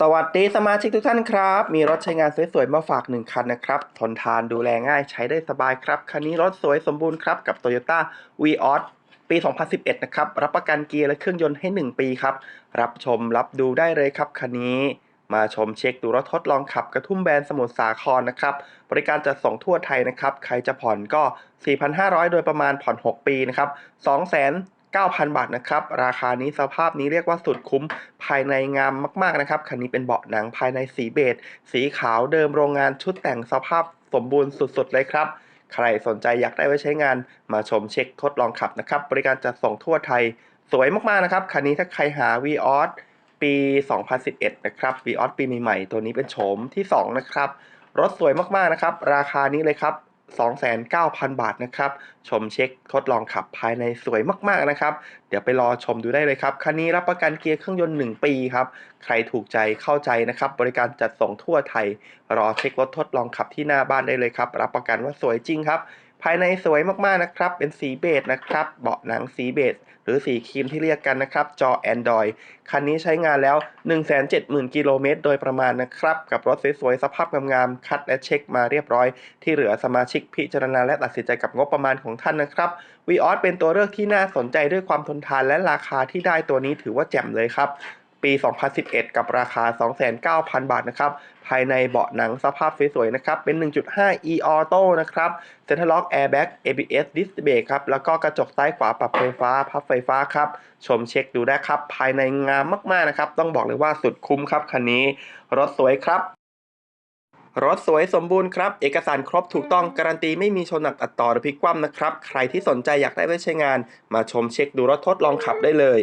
สวัสดีสมาชิกทุกท่านครับ มีรถใช้งานสวยๆ มาฝากหนึ่งคันนะครับ ทนทานดูแลง่ายใช้ได้สบายครับ คันนี้รถสวยสมบูรณ์ครับ กับ Toyota v ีออสปี 2011 นะครับ รับประกันเกียร์และเครื่องยนต์ให้ 1 ปีครับ รับชมรับดูได้เลยครับ คันนี้มาชมเช็คดูรถทดลองขับกระทุ่มแบนสมุทรสาครนะครับ บริการจัดส่งทั่วไทยนะครับ ใครจะผ่อนก็ 4,500 โดยประมาณผ่อน 6 ปีนะครับ 2 9,000 บาทนะครับ ราคานี้สภาพนี้เรียกว่าสุดคุ้มภายในงามมากๆนะครับ คันนี้เป็นเบาะหนังภายในสีเบจสีขาวเดิมโรงงานชุดแต่งสภาพสมบูรณ์สุดๆเลยครับ ใครสนใจอยากได้ไว้ใช้งานมาชมเช็คทดลองขับนะครับ บริการจัดส่งทั่วไทย สวยมากๆนะครับ คันนี้ถ้าใครหา v ีออสปี 2011 นะครับ v ีออสปีใหม่ๆ ตัวนี้เป็นโฉมที่ 2 นะครับ รถสวยมากๆนะครับ ราคานี้เลยครับ 29,000 บาทนะครับ ชมเช็คทดลองขับภายในสวยมากๆนะครับ เดี๋ยวไปรอชมดูได้เลยครับ คันนี้รับประกันเกียร์เครื่องยนต์ 1 ปีครับ ใครถูกใจเข้าใจนะครับ บริการจัดส่งทั่วไทย รอเช็ครถทดลองขับที่หน้าบ้านได้เลยครับ รับประกันว่าสวยจริงครับ ภายในสวยมากๆนะครับ เป็นสีเบจนะครับ เบาะหนังสีเบจหรือสีครีมที่เรียกกันนะครับ จอ Android คันนี้ใช้งานแล้ว 170,000 กิโลเมตรโดยประมาณนะครับ กับรถสวยๆ สภาพงามๆ คัดและเช็คมาเรียบร้อย ที่เหลือสมาชิกพิจารณาและตัดสินใจกับงบประมาณของท่านนะครับ v ีออสเป็นตัวเลือกที่น่าสนใจด้วยความทนทานและราคาที่ได้ตัวนี้ถือว่าแจ่มเลยครับ ปี 2011 กับราคา 29,000 บาทนะครับ ภายในเบาะหนังสภาพสวยๆนะครับ เป็น 1.5 e auto นะครับ Center Lock Airbag ABS Disc Brake ครับ แล้วก็กระจกซ้ายขวาปรับไฟฟ้า พับไฟฟ้าครับ ชมเช็คดูได้ครับ ภายในงามมากๆนะครับ ต้องบอกเลยว่าสุดคุ้มครับคันนี้ รถสวยครับรถสวยสมบูรณ์ครับ เอกสารครบถูกต้องการันตีไม่มีชนหนักตัดต่อหรือพลิกคว่ำนะครับ ใครที่สนใจอยากได้ไว้ใช้งาน มาชมเช็คดูรถทดลองขับได้เลย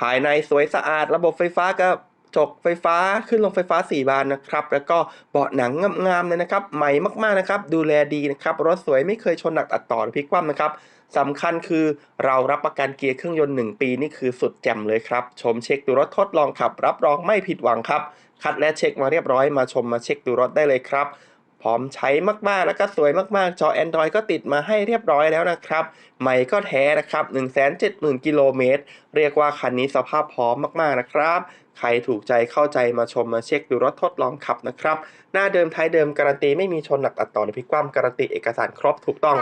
ภายในสวยสะอาด ระบบไฟฟ้ากับจกไฟฟ้าขึ้นลงไฟฟ้า 4 บานนะครับ แล้วก็เบาะหนังงามๆเลยนะครับ ใหม่มากๆนะครับ ดูแลดีนะครับ รถสวยไม่เคยชนหนักตัดต่อหรือพลิกคว่ำนะครับสำคัญคือเรารับประกันเกียร์เครื่องยนต์ 1 ปีนี่คือสุดแจ่มเลยครับ ชมเช็คดูรถทดลองขับ รับรองไม่ผิดหวังครับ คัดและเช็คมาเรียบร้อยมาชมมาเช็คดูรถได้เลยครับ พร้อมใช้มากๆ แล้วก็สวยมากๆ จอ Android ก็ติดมาให้เรียบร้อยแล้วนะครับใหม่ก็แท้นะครับ 170,000 กิโลเมตร เรียกว่าคันนี้สภาพพร้อมมากๆ นะครับ ใครถูกใจเข้าใจมาชมมาเช็คดูรถทดลองขับนะครับ หน้าเดิมท้ายเดิมการันตีไม่มีชนหนักตัดต่อหรือพลิกคว่ำการันตีเอกสารครบถูกต้อง